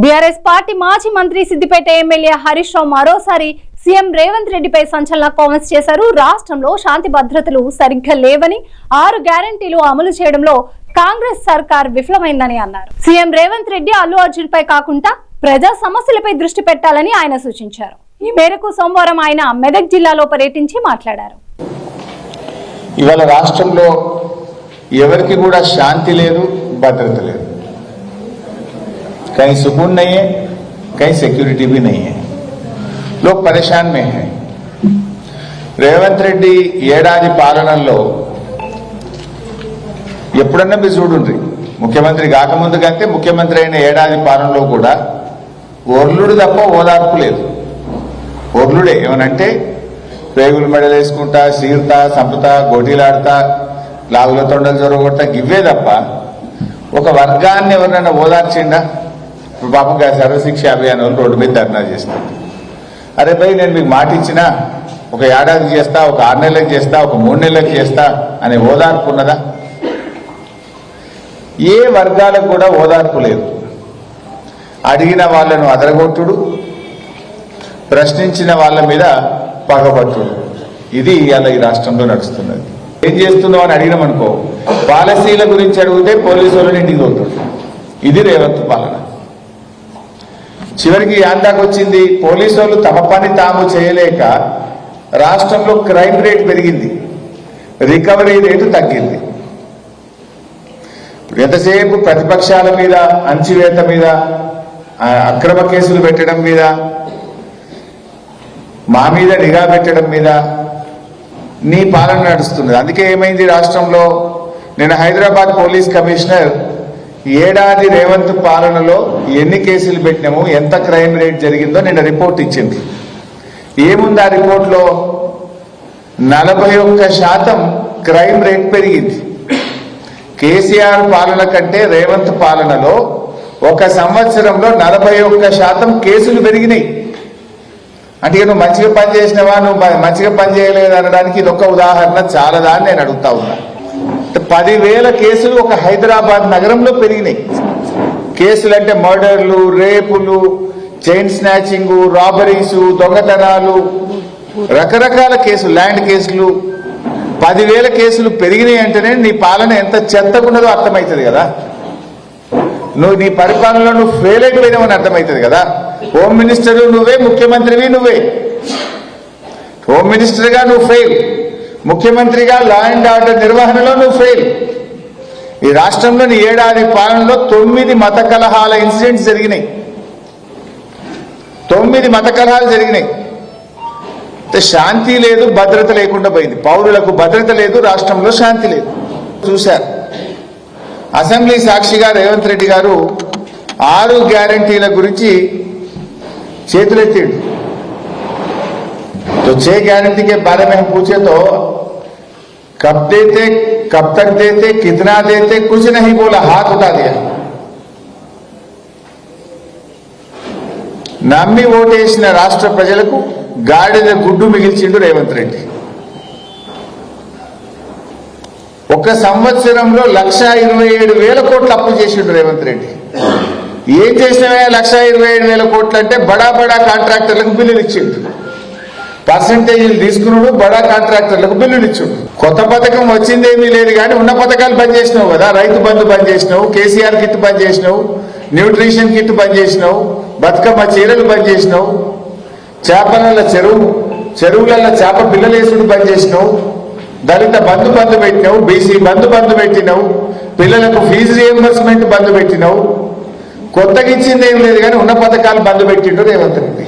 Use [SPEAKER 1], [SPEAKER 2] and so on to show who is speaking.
[SPEAKER 1] BRS party మాజీ మంత్రి Siddipet MLA Harish Rao మరోసారి సీఎం రేవంత్ రెడ్డిపై సంచలన కామెంట్స్ చేశారు. రాష్ట్రంలో శాంతి భద్రతలు సరిగ్గా లేవని ఆరు గ్యారంటీలు అమలు చేయడంలో కాంగ్రెస్ సర్కార్ విఫలమైందని అన్నారు. సీఎం రేవంత్ రెడ్డి అల్లు అర్జున్ పై కాకుండా ప్రజా సమస్యలపై దృష్టి పెట్టాలని ఆయన సూచించారు. ఈ మేరకు సోమవారం ఆయన మెదక్ జిల్లాలో పర్యటించి మాట్లాడారు.
[SPEAKER 2] ఇవాళ రాష్ట్రంలో ఎవరికి కూడా శాంతి లేదు భద్రత లేదు. कहीं सुकून नहीं है कहीं सिक्योरिटी भी नहीं है लोग परेशान में हैं రేవంత్ రెడ్డి ఏడాది పాలనలో ఎప్పుడన్నా మీరు చూడుండ్రి ముఖ్యమంత్రి కాకముందు కంటే ముఖ్యమంత్రి అయిన ఏడాది పాలనలో కూడా ఓర్లుడు తప్ప ఓదార్పు లేదు ఓర్లుడే ఏమనంటే పేగులు మెడలు వేసుకుంటా సీరుతా సంపుతా గోటీలాడుతా లాగుల తొండలు జొరగొడతా గివ్వే తప్ప ఒక వర్గాన్ని ఎవరినైనా ఓదార్చిండా ఇప్పుడు పాపం సర్వశిక్ష అభియాన్ వాళ్ళు రోడ్డు మీద ధర్నా చేస్తారు అరే భయ్ నేను మీకు మాట ఇచ్చినా ఒక ఏడాది చేస్తా ఒక ఆరు నెలలకు చేస్తా ఒక మూడు నెలలకు చేస్తా అనే ఓదార్పు ఉన్నదా? ఏ వర్గాలకు కూడా ఓదార్పు లేదు. అడిగిన వాళ్ళను అదరగొట్టుడు ప్రశ్నించిన వాళ్ళ మీద పగబట్టుడు. ఇది ఇవాళ ఈ రాష్ట్రంలో నడుస్తున్నది. ఏం చేస్తున్నావు అని అడిగినామనుకో పాలసీల గురించి అడిగితే పోలీసు వాళ్ళని ఇంటికి తోలుతాడు. ఇది రేవంత్ పాలన. చివరికి యాందాకు వచ్చింది పోలీసు వాళ్ళు తమ పని తాము చేయలేక రాష్ట్రంలో క్రైమ్ రేట్ పెరిగింది. రికవరీ రేటు తగ్గింది. ఎంతసేపు ప్రతిపక్షాల మీద అంచివేత మీద అక్రమ కేసులు పెట్టడం మీద మా మీద నిఘా పెట్టడం మీద నీ పాలన నడుస్తున్నది. అందుకే ఏమైంది రాష్ట్రంలో? నేను హైదరాబాద్ పోలీస్ కమిషనర్ ఏడాది రేవంత్ పాలనలో ఎన్ని కేసులు పెట్టినాము ఎంత క్రైమ్ రేట్ జరిగిందో నిన్న రిపోర్ట్ ఇచ్చింది. ఏముంది ఆ రిపోర్ట్లో? నలభై ఒక్క శాతం క్రైమ్ రేట్ పెరిగింది. కేసీఆర్ పాలన కంటే రేవంత్ పాలనలో ఒక సంవత్సరంలో నలభై ఒక్క శాతం కేసులు పెరిగినాయి. అంటే నువ్వు మంచిగా పని చేసినవా నువ్వు మంచిగా పని చేయలేదు అనడానికి ఇది ఒక ఉదాహరణ చాలదా అని నేను అడుగుతా ఉన్నా. పదివేల కేసులు ఒక హైదరాబాద్ నగరంలో పెరిగినాయి. కేసులు అంటే మర్డర్లు రేపులు చైన్ స్నాచింగ్ రాబరీస్ దొంగతనాలు రకరకాల కేసులు ల్యాండ్ కేసులు. పదివేల కేసులు పెరిగినాయి అంటేనే నీ పాలన ఎంత చెత్తకున్నదో అర్థమవుతుంది కదా. నువ్వు నీ పరిపాలనలో నువ్వు ఫెయిల్ అయిపోయినావని అర్థమవుతుంది కదా. హోమ్ మినిస్టర్ నువ్వే ముఖ్యమంత్రివి నువ్వే. హోమ్ మినిస్టర్గా నువ్వు ఫెయిల్ ముఖ్యమంత్రిగా లా అండ్ ఆర్డర్ నిర్వహణలో నువ్వు ఫెయిల్ ఈ రాష్ట్రంలో నీ ఏడాది పాలనలో తొమ్మిది మత కలహాల ఇన్సిడెంట్స్ జరిగినాయి తొమ్మిది మత కలహాలు జరిగినాయి అంటే శాంతి లేదు భద్రత లేకుండా పోయింది పౌరులకు భద్రత లేదు రాష్ట్రంలో శాంతి లేదు చూశారు అసెంబ్లీ సాక్షిగా రేవంత్ రెడ్డి గారు ఆరు గ్యారంటీల గురించి చేతులెత్తిండు तो छह गारंटी के बारे में हम पूछे तो कब देते कब तक देते कितना देते कुछ नहीं बोला हाथ उठा दिया నమ్మి ఓటేసిన రాష్ట్ర ప్రజలకు గాడిద గుడ్డు మిగిల్చిండు రేవంత్ రెడ్డి ఒక సంవత్సరంలో లక్ష ఇరవై ఏడు వేల కోట్లు అప్పు చేసిండు రేవంత్ రెడ్డి ఏం చేసినవే లక్ష ఇరవై ఏడు వేల కోట్లు అంటే బడా బడా కాంట్రాక్టర్లకు బిల్లులు ఇచ్చిండు పర్సంటేజీలు తీసుకున్నాడు బడా కాంట్రాక్టర్లకు బిల్లులు ఇచ్చిండు. కొత్త పథకం వచ్చిందేమీ లేదు కానీ ఉన్న పథకాలు పనిచేసినావు కదా రైతు బంధు పనిచేసినావు కేసీఆర్ కిట్ బంద్ చేసినావు న్యూట్రిషన్ కిట్ పనిచేసినావు బతుకమ్మ చీరలు బంద్ చేసినావు చేపల చెరువు చెరువులలో చేప పిల్లలేసుడు బంద్ చేసినావు దళిత బంధు బంధు పెట్టినావు బీసీ బంధు బంధు పెట్టినావు పిల్లలకు ఫీజు రియంబర్స్మెంట్ బంధు పెట్టినావు కొత్తగా ఇచ్చింది ఏం లేదు కానీ ఉన్న పథకాలు బంధు పెట్టిండు రేవంత్ రెడ్డి.